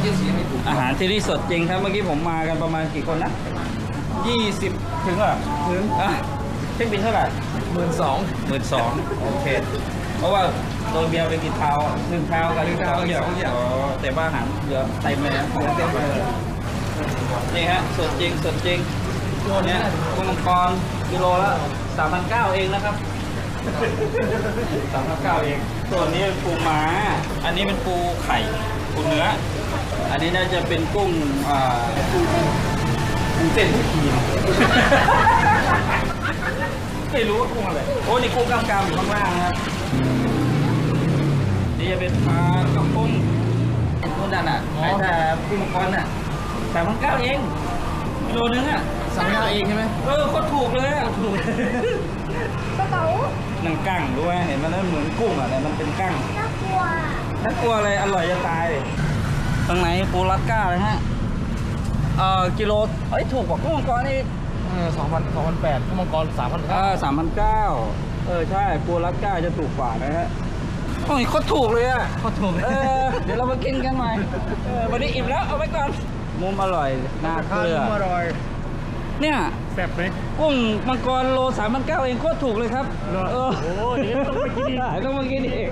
ำจิ้มสีไม่ถูกอาหารที่นี่สดจริงครับ เมื่อกี้ผมมากันประมาณกี่คนนะ20ถึงเหรอถึงอะเช็คบินเท่าไหร่หมื่นสองหมื่นสองโอเค เพราะว่าโดนเบียร์ไปกี่เท้าอะหนึ่งเท้ากับหนึ่งเท้าเดียวอ๋อแต่ว่าอาหารเหลือเต็มเลยนะเหลือเต็มเลยนี่ฮะสดจริงสดจริงตัวเนี้ยกุ้งมังกรกิโลละสามพันเก้าเองนะครับสามพันเก้าเอง ส่วนนี้เป็นปูม้า อันนี้เป็นปูไข่ ปูเนื้อ อันนี้น่าจะเป็นกุ้งอ่ากุ้งเส้นทุกทีมไม่รู้ว่ากุ้งอะไร โอ้นี่กุ้งกล้ามกรามอยู่ข้างล่างนะครับ นี่จะเป็นปลากระพงไอ้ตัวนั้นอะไอ้แต่กุ้งมังกรอะสามพันเก้าเองกิโลนึงอะสั่งยาเองใช่ไหมเออโคตรถูกเลยอะถูกกระเป๋าหนังกั้งด้วยเห็นมันนั้นเหมือนกุ้งอะแต่มันเป็นกั้ง น่ากลัวน่ากลัวอะไรอร่อยจะตายตรงไหนปูรัดก้าเลยฮะเอ่อกิโลเอ้ยถูกกว่ากุ้งมังกรนี่เออสองพันสองพันแปดข้าวมังกรสามพันเออสามพันเก้าเออใช่ปูรัดก้าจะถูกกว่านะฮะโอ้ยโคตรถูกเลยอะเขาถูกเออเดี๋ยวเรามากินกันใหม่เออวันนี้อิ่มแล้วเอาไว้ก่อนมุมอร่อยน่าเกลืออร่อยเนี่ยแซ่บไหมกุ้งมังกรโลสามพันเก้าเองโคตรถูกเลยครับเหรอเออโอ้เดี๋ยวต้องไปกินอีกต้องมากินอีก